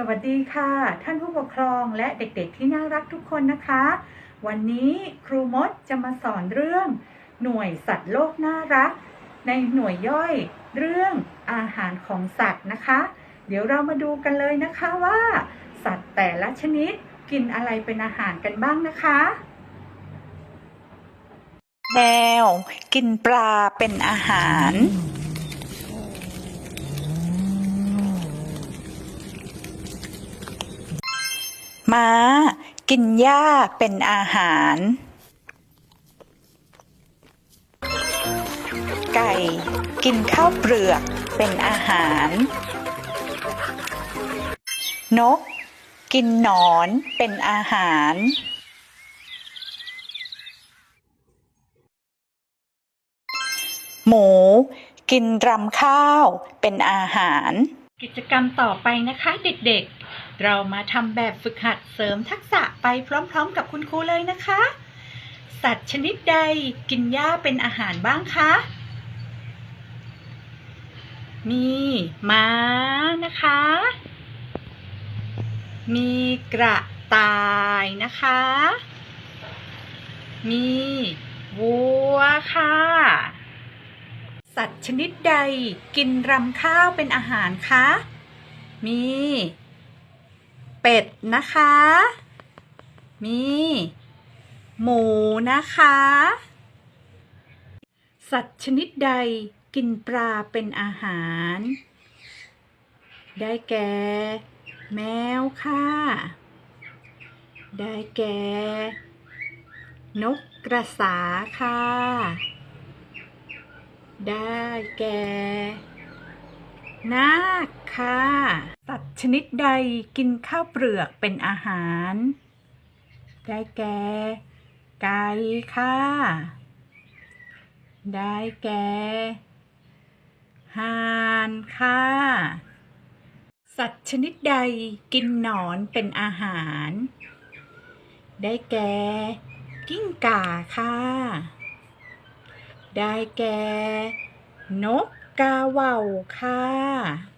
สวัสดีค่ะ ท่านผู้ปกครองและเด็กๆที่น่ารักทุกคนนะคะ วันนี้ครูมดจะมาสอนเรื่อง หน่วยสัตว์โลกน่ารัก ในหน่วยย่อย เรื่องอาหารของสัตว์นะคะ เดี๋ยวเรามาดูกันเลยนะคะว่า สัตว์แต่ละชนิดกินอะไรเป็นอาหารกันบ้างนะคะแมวกินปลาเป็นอาหาร ม้า กินหญ้าเป็นอาหาร ไก่ กินข้าวเปลือกเป็นอาหาร นก กินหนอนเป็นอาหาร หมู กินรำข้าวเป็นอาหาร กิจกรรมต่อไปนะคะเด็กๆ เรามาทำแบบฝึกหัดเสริมทักษะไปพร้อมๆ กับคุณครูเลยนะคะ สัตว์ชนิดใดกินหญ้าเป็นอาหารบ้างคะ มีม้านะคะ มีกระต่ายนะคะ มีวัวค่ะ สัตว์ชนิดใดกินรำข้าวเป็นอาหารคะ มี เป็ดนะคะ มี หมูนะคะ สัตว์ชนิดใดกินปลาเป็นอาหาร ได้แก่ แมวค่ะ ได้แก่ นกกระสาค่ะ ได้แก่ นาคค่ะสัตว์ชนิดใดกินข้าวเปลือกเป็นอาหาร ได้แก่ไก่ค่ะ ได้แก่ห่านค่ะ สัตว์ชนิดใดกินหนอนเป็นอาหาร ได้แก่กิ้งก่าค่ะ ได้แก่นก กาเว่าค่ะ